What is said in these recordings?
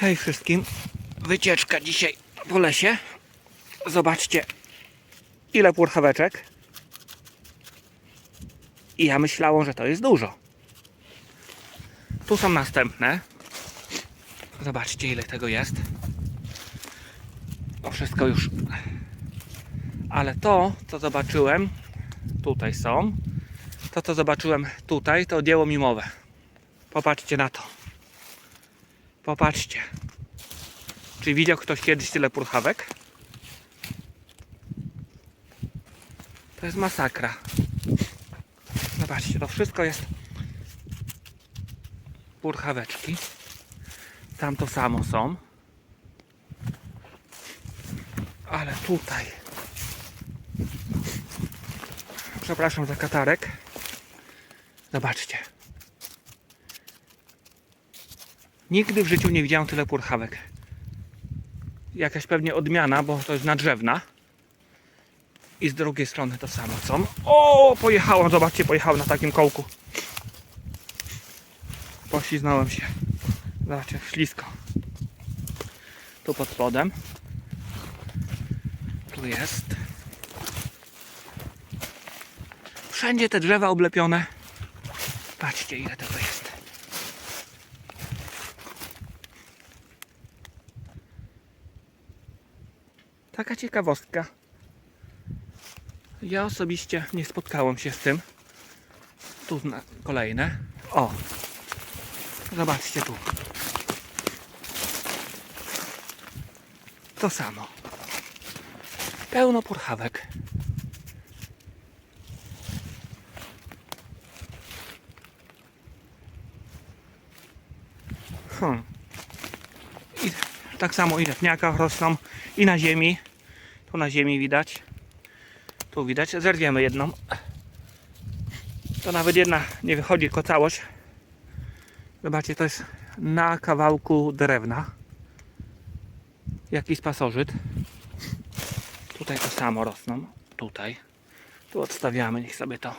Hej wszystkim. Wycieczka dzisiaj po lesie. Zobaczcie, ile purchaweczek. I ja myślałem, że to jest dużo. Tu są następne. Zobaczcie, ile tego jest. To wszystko już. Ale to, co zobaczyłem, tutaj są. To, co zobaczyłem tutaj, to dzieło mimowe. Popatrzcie na to. Popatrzcie. Czy widział ktoś kiedyś tyle purchawek? To jest masakra. Zobaczcie, to wszystko jest purchaweczki. Tam to samo są. Ale tutaj. Przepraszam za katarek. Zobaczcie. Nigdy w życiu nie widziałem tyle purchawek. Jakaś pewnie odmiana, bo to jest nadrzewna. I z drugiej strony to samo są. O, pojechałem, zobaczcie, pojechałem na takim kołku. Pośliznąłem się. Zobaczcie, ślisko. Tu pod spodem. Tu jest. Wszędzie te drzewa oblepione. Patrzcie, ile tego jest. Taka ciekawostka. Ja osobiście nie spotkałem się z tym. Tu kolejne. O! Zobaczcie tu. To samo. Pełno purchawek. Hmm. I tak samo i pniakach rosną i na ziemi. Tu na ziemi widać. Tu widać. Zerwiemy jedną. To nawet jedna nie wychodzi jako całość. Zobaczcie, to jest na kawałku drewna. Jakiś pasożyt. Tutaj to samo rosną. Tutaj. Tu odstawiamy, niech sobie to.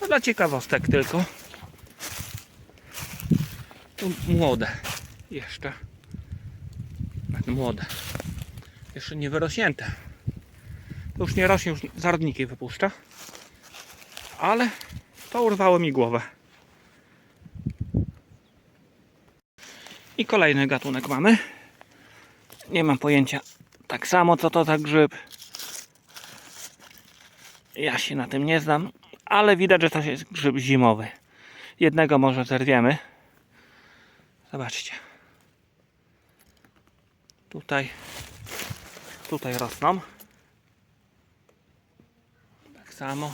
To dla ciekawostek tylko. Tu młode. Jeszcze. Młode. Jeszcze nie wyrośnięte. To już nie rośnie, już zarodniki wypuszcza. Ale to urwało mi głowę. I kolejny gatunek mamy. Nie mam pojęcia tak samo co to za grzyb. Ja się na tym nie znam, ale widać, że to jest grzyb zimowy. Jednego może zerwiemy. Zobaczcie. Tutaj tutaj rosną. Tak samo.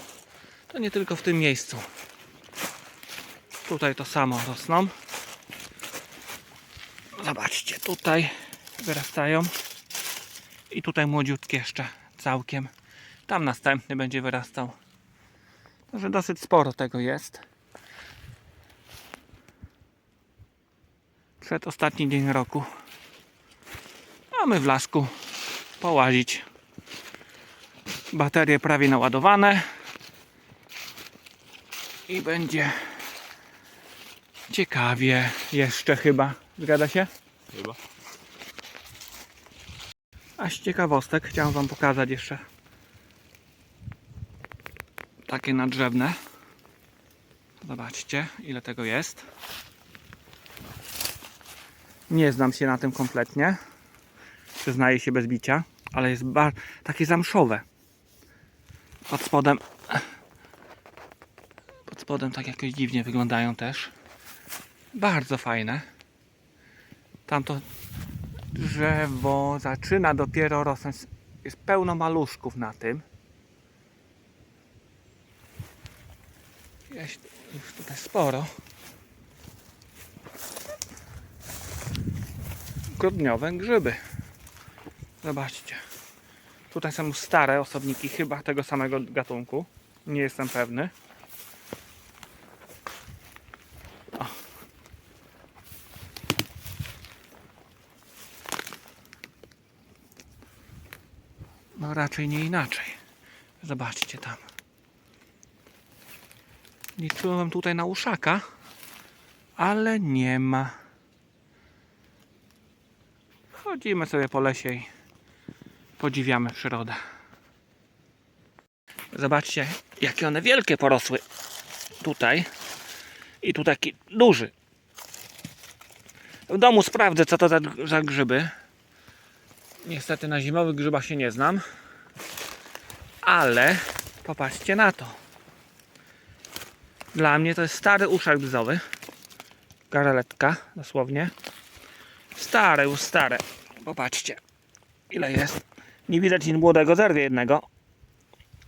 To nie tylko w tym miejscu. Tutaj to samo rosną. Zobaczcie, tutaj wyrastają. I tutaj młodziutkie jeszcze całkiem. Tam następny będzie wyrastał. Także dosyć sporo tego jest. Przed ostatni dzień roku. Mamy w lasku połazić. Baterie prawie naładowane. I będzie ciekawie jeszcze chyba. Zgadza się? Chyba. A z ciekawostek chciałem Wam pokazać jeszcze takie nadrzewne. Zobaczcie, ile tego jest. Nie znam się na tym kompletnie. Przyznaję się bez bicia, ale jest takie zamszowe. Pod spodem pod spodem tak jakoś dziwnie wyglądają też. Bardzo fajne. Tamto drzewo zaczyna dopiero rosnąć. Jest pełno maluszków na tym. Jest już tutaj sporo. Grudniowe grzyby. Zobaczcie. Tutaj są stare osobniki, chyba tego samego gatunku. Nie jestem pewny. O. No raczej nie inaczej. Zobaczcie tam. Liczyłem tutaj na uszaka, ale nie ma. Chodzimy sobie po lesie podziwiamy przyrodę. Zobaczcie, jakie one wielkie porosły. Tutaj. I tu taki duży. W domu sprawdzę, co to za, za grzyby. Niestety na zimowych grzybach się nie znam. Ale popatrzcie na to. Dla mnie to jest stary uszak bzowy. Garaletka, dosłownie. Stare, już stare. Popatrzcie, ile jest. Nie widać nic młodego, zerwie jednego.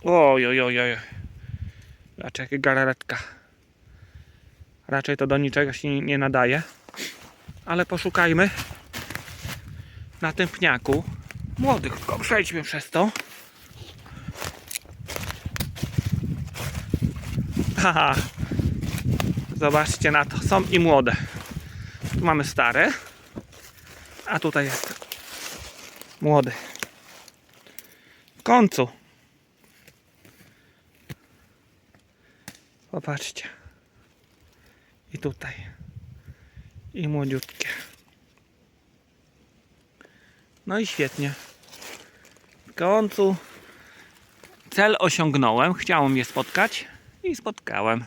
Oj, oj, oj, oj. Zobaczcie, jakie garaletka. Raczej to do niczego się nie nadaje. Ale poszukajmy na tym pniaku młodych. Tylko przejdźmy przez to. Haha. Zobaczcie na to. Są i młode. Tu mamy stare. A tutaj jest młody. Końcu. Popatrzcie. I tutaj. I młodziutkie. No i świetnie. W końcu cel osiągnąłem. Chciałem je spotkać i spotkałem.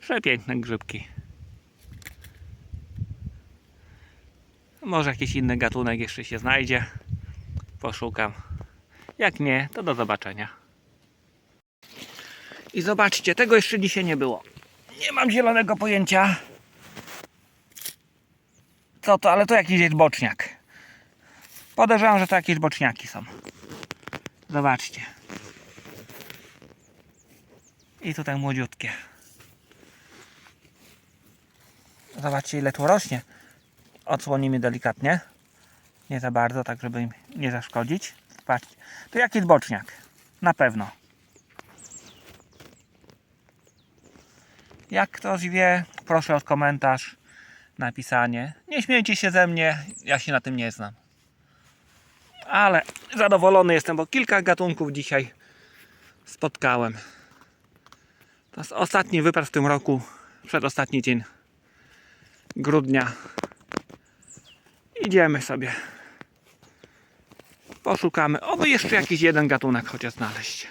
Przepiękne grzybki. Może jakiś inny gatunek jeszcze się znajdzie. Poszukam. Jak nie, to do zobaczenia. I zobaczcie, tego jeszcze dzisiaj nie było. Nie mam zielonego pojęcia. Co to, ale to jakiś jest boczniak. Podejrzewam, że to jakieś boczniaki są. Zobaczcie. I tutaj młodziutkie. Zobaczcie ile tu rośnie. Odsłonimy delikatnie. Nie za bardzo, tak żeby im nie zaszkodzić. Patrzcie. To jakiś boczniak. Na pewno. Jak ktoś wie, proszę o komentarz, napisanie. Nie śmiejcie się ze mnie, ja się na tym nie znam. Ale zadowolony jestem, bo kilka gatunków dzisiaj spotkałem. To jest ostatni wypraw w tym roku, przedostatni dzień grudnia. Idziemy sobie. Poszukamy, oby jeszcze jakiś jeden gatunek chociaż znaleźć.